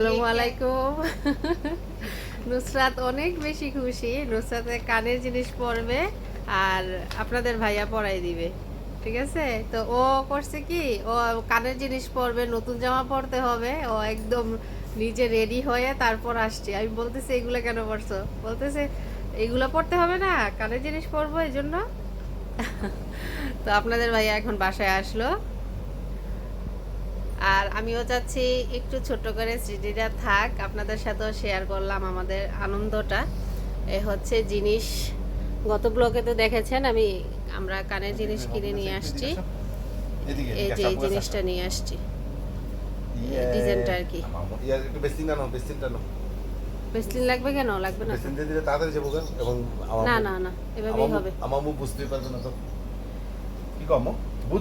আসসালামু নুসরাত অনেক বেশি খুশি। নুসরাতে কানের জিনিস পরবে আর আপনাদের ভাইয়া পরাই দিবে। ঠিক আছে? তো ও করছে কি? ও কানের জিনিস পরবে, নতুন জামা পরতে হবে। ও একদম নিজে রেডি হয়ে তারপর আসছে। আমি বলতেছি, এগুলো কেন পরছো? বলতেছে, এগুলো পরতে হবে না, কানের জিনিস পরবো এই জন্য তো আপনাদের ভাইয়া এখন বাসায় আসলো। আর আমিও চাচ্ছি একটু ছোট করে স্মৃতিটা থাক। আপনাদের সাথেও শেয়ার করলাম আমাদের আনন্দটা। এ হচ্ছে জিনিস গত ব্লকে তো দেখেছেন আমি আমরা কানের জিনিস কিনে নিয়ে আসছি। এই যে এই জিনিসটা নিয়ে আসছি। ডিজাইনটা আর কি। বেসলিন লাগবে কেন? লাগবে না। দিলে তাড়াতাড়ি যাব গা এবং না না না এভাবেই হবে। পারবে না তো। কি কম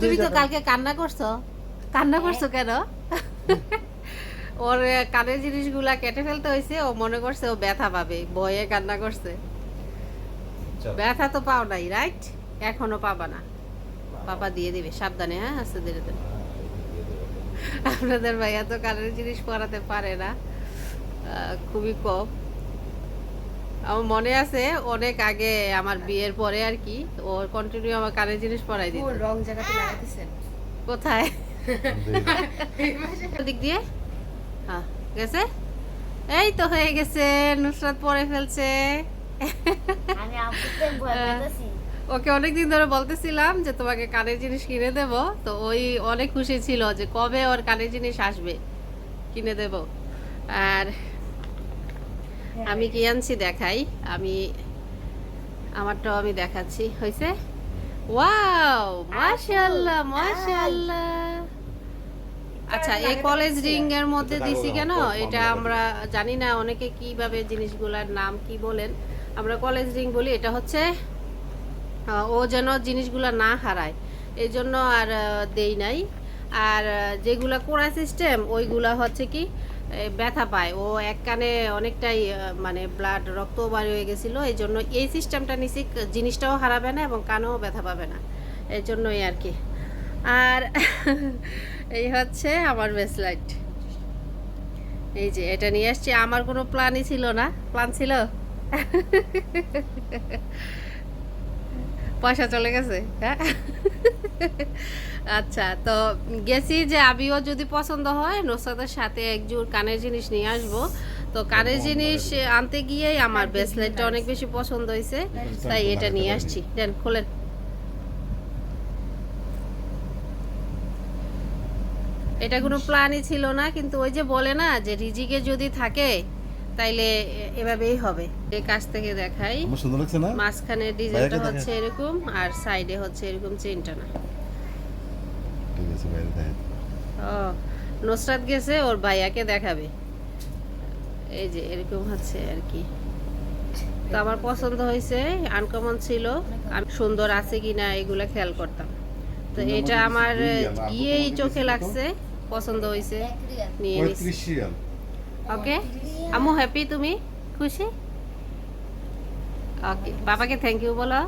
তুমি তো কালকে কান্না করছ? কান্না করছ কেন? ওর কানের জিনিসগুলা কেটে ফেলতে হয়েছে ও মনে করছে ও ব্যথা পাবে ভয়ে কান্না করছে। ব্যথা তো পাও নাই রাইট এখনও পাবা না। পাপা দিয়ে দিবে সাবধানে হ্যাঁ? আস্তে ধীরে ধীরে। আপনাদের ভাইয়া তো কানের জিনিস পরাতে পারে না। আহ, খুবই কম। আমার মনে আছে অনেক আগে আমার বিয়ের পরে আর কি ও কন্টিনিউ আমার কানের জিনিস পরাই দিত। রং জায়গাতে লাগাইতেছেন। কোথায়? দিক দিয়ে? হ্যাঁ গেছে? এই তো হয়ে গেছে নুসরাত পরে ফেলছে। ওকে অনেকদিন ধরে বলতেছিলাম যে তোমাকে কানের জিনিস কিনে দেব তো ওই অনেক খুশি ছিল যে কবে ওর কানের জিনিস আসবে কিনে দেব। আর আমি কি আনছি দেখাই? আমি আমারটাও আমি দেখাচ্ছি হয়েছে ওয়াও মাশাআল্লাহ মাশাআল্লাহ। আচ্ছা এই কলেজ রিং এর মধ্যে দিছি কেন? এটা আমরা জানি না অনেকে কীভাবে জিনিসগুলোর নাম কি বলেন। আমরা কলেজ রিং বলি এটা হচ্ছে ও যেন জিনিসগুলো না হারায়। এই জন্য আর দেই নাই। আর যেগুলা কোড়া সিস্টেম ওইগুলা হচ্ছে কি ব্যথা পায়। ও এক কানে অনেকটাই মানে ব্লাড রক্ত বাড়ি হয়ে গেছিল। এই জন্য এই সিস্টেমটা নিছি জিনিসটাও হারাবে না এবং কানেও ব্যথা পাবে না। এই জন্যই আর কি। আর এই হচ্ছে আমার বেসলাইট এই যে, এটা নিয়ে আসছি। আমার কোনো প্ল্যানই ছিল না। প্ল্যান ছিল? পয়সা চলে গেছে হ্যাঁ? আচ্ছা তো গেছি যে আমিও যদি পছন্দ হয় নোসাদের সাথে একজোড় কানের জিনিস নিয়ে আসব। তো কানের জিনিস আনতে গিয়েই আমার ব্রেসলেটটা অনেক বেশি পছন্দ হয়েছে তাই এটা নিয়ে আসছি। দেন খোলেন। এটা কোনো প্ল্যানই ছিল না কিন্তু ওই যে বলে না যে রিজিকে যদি থাকে তাইলে এভাবেই হবে। এই কাছ থেকে দেখাই। সুন্দর লাগছে না? মাঝখানে ডিজাইনটা হচ্ছে এরকম আর সাইডে হচ্ছে এরকম চেনটা না। ঠিক আছে বাইরে দেখেন ও নুসরাত গেছে ওর ভাইয়াকে দেখাবে। এই যে এরকম হচ্ছে আর কি। তো আমার পছন্দ হয়েছে আনকমন ছিল। আমি সুন্দর আছে কিনা এগুলা খেয়াল করতাম। তো এটা আমার গিয়েই চোখে লাগছে পছন্দ হয়েছে নিয়ে ওকে আমু হ্যাপি তুমি খুশি ওকে বাবাকে থ্যাংক ইউ বলো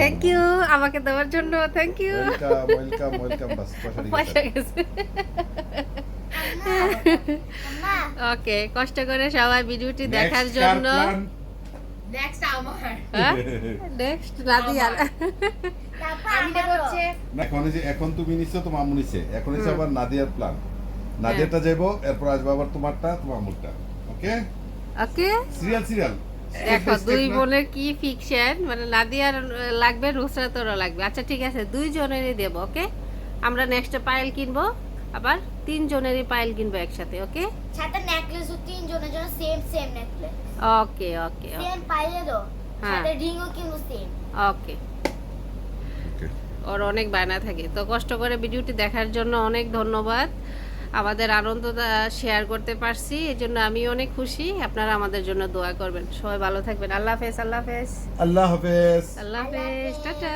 থ্যাংক ইউ আমাকে দেওয়ার জন্য thank you welcome welcome welcome বাস পয়সা গেছে। গেছে ওকে কষ্ট করে সবাই ভিডিওটি দেখার জন্য? নেক্সট আমার। নেক্সট নাদিয়ার তারপর আমি হচ্ছে এখন যে এখন তুমি নিছো তোমার আমু নিছে। এখন হচ্ছে আবার নাদিয়ার প্ল্যান নাদিয়ারটা যাইবো এরপর আসবে আবার তোমারটা তোমার আমুরটা ওকে? ওকে? সিরিয়াল সিরিয়াল দেখো দুই বোনের কি ফিকশন মানে নাদিয়ার লাগবে লাগবে। আচ্ছা ঠিক আছে দুইজনেরই দেবো ওকে? আমরা নেক্সট পায়েল কিনবো। আবার তিনজনেরই পায়েল কিনবো একসাথে ওকে সাথে নেকলেস ও তিন জনের জন্য same same necklace okay okay same হ্যাঁ। সাথে রিংও কিনবো সেম ওকে ওর অনেক বায়না থাকে। তো কষ্ট করে ভিডিওটি দেখার জন্য অনেক ধন্যবাদ। আমাদের আনন্দটা শেয়ার করতে পারছি এই জন্য আমি অনেক খুশি। আপনারা আমাদের জন্য দোয়া করবেন। সবাই ভালো থাকবেন। আল্লাহ হাফেজ। আল্লাহ হাফেজ। আল্লাহ হাফেজ। আল্লাহ হাফেজ। টাটা।